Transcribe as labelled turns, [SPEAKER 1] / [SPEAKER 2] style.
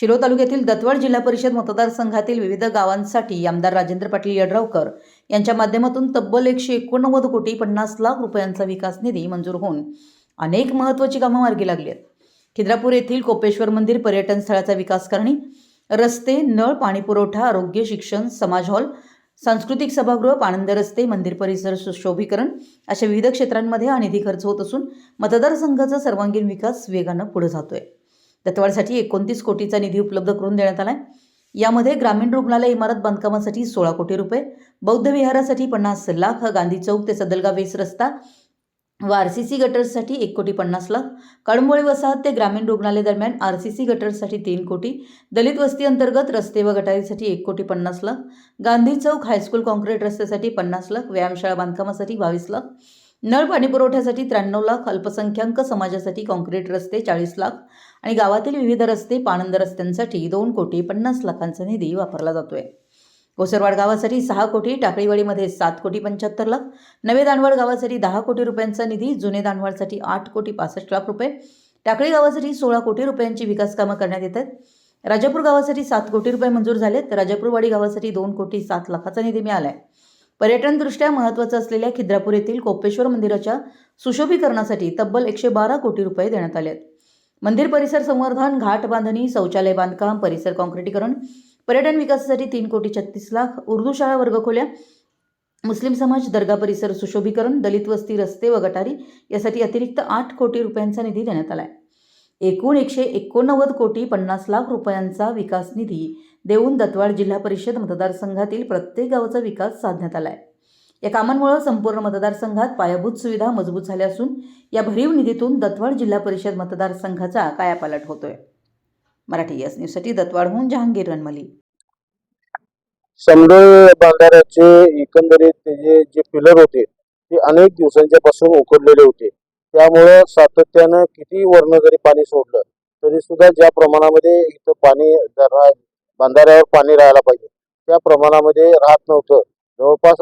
[SPEAKER 1] शिरो तालुक्यातील दत्वड जिल्हा परिषद मतदारसंघातील विविध गावांसाठी आमदार राजेंद्र पाटील यड्रावकर यांच्या माध्यमातून तब्बल एकशे एकोणनव्वद कोटी पन्नास लाख रुपयांचा विकास निधी मंजूर होऊन अनेक महत्त्वाची कामं मार्गी लागली आहेत. खिद्रापूर येथील कोपेश्वर मंदिर पर्यटन स्थळाचा विकास करणे रस्ते नळ पाणीपुरवठा आरोग्य शिक्षण समाज हॉल सांस्कृतिक सभागृह पाणंद रस्ते मंदिर परिसर सुशोभीकरण अशा विविध क्षेत्रांमध्ये हा निधी खर्च होत असून मतदारसंघाचा सर्वांगीण विकास वेगानं पुढे जातोय. दत्तवाडसाठी एकोणतीस कोटीचा निधी उपलब्ध करून देण्यात आला आहे यामध्ये ग्रामीण रुग्णालय इमारत बांधकामासाठी सोळा कोटी रुपये बौद्ध विहारासाठी पन्नास लाख गांधी चौक ते सदलगाव वेस रस्ता व आर सी सी गटर्ससाठी एक कोटी पन्नास लाख. कळंबोळी वसाहत ते ग्रामीण रुग्णालय दरम्यान आर सी सी गटर्ससाठी तीन कोटी दलित वस्ती अंतर्गत रस्ते व गटारीसाठी एक कोटी पन्नास lakh. Gandhi Chowk high school concrete रस्त्यासाठी पन्नास लाख व्यायामशाळा बांधकामासाठी बावीस लाख. नळ पाणी पुरवठ्यासाठी त्र्याण्णव लाख अल्पसंख्याक समाजासाठी कॉन्क्रीट रस्ते चाळीस लाख आणि गावातील विविध रस्ते पाणंद रस्त्यांसाठी दोन कोटी पन्नास लाखांचा निधी वापरला जातोय. कोसरवाड गावासाठी सहा कोटी टाकळीवाडीमध्ये सात कोटी पंच्याहत्तर लाख नवे दांडवाड गावासाठी दहा कोटी रुपयांचा निधी जुने दांडवाडसाठी आठ कोटी पासष्ट लाख रुपये. टाकळी गावासाठी सोळा कोटी रुपयांची विकास कामं करण्यात येत आहेत राजापूर गावासाठी सात कोटी रुपये मंजूर झालेत. राजापूरवाडी गावासाठी दोन कोटी सात लाखाचा निधी मिळाला आहे पर्यटनदृष्ट्या महत्त्वाचं असलेल्या खिद्रापूर येथील कोपेश्वर मंदिराच्या सुशोभीकरणासाठी तब्बल एकशे बारा कोटी रुपये देण्यात आले आहेत. मंदिर परिसर संवर्धन घाट बांधणी शौचालय बांधकाम परिसर काँक्रिटीकरण पर्यटन विकासासाठी तीन कोटी छत्तीस लाख उर्दू शाळा वर्गखोल्या मुस्लिम समाज दर्गा परिसर सुशोभीकरण दलित वस्ती रस्ते व गटारी यासाठी अतिरिक्त आठ कोटी रुपयांचा निधी देण्यात आला आहे एकूण एकशे एकोणनव्वद कोटी पन्नास लाख रुपयांचा विकास निधी देऊन दत्वाड जिल्हा परिषद मतदारसंघातील प्रत्येक गावाचा विकास साधण्यात आला आहे या कामांमुळे संपूर्ण मतदारसंघात पायाभूत सुविधा मजबूत झाल्या असून या भरीव निधीतून दत्वाड जिल्हा परिषद मतदारसंघाचा कायापालट होतोय. मराठी यस न्यूजसाठी दत्वाडहून जहांगीर रणमली
[SPEAKER 2] समडोळ बांधाऱ्याचे एकंदरीत जे पिलर होते ते अनेक दिवसांच्या पासून उकडलेले होते. त्यामुळं सातत्यानं किती वर्ण जरी पाणी सोडलं तरी सुद्धा ज्या प्रमाणामध्ये इथं पाणी बांधाऱ्यावर पाणी राहायला पाहिजे त्या प्रमाणामध्ये राहत नव्हतं. जवळपास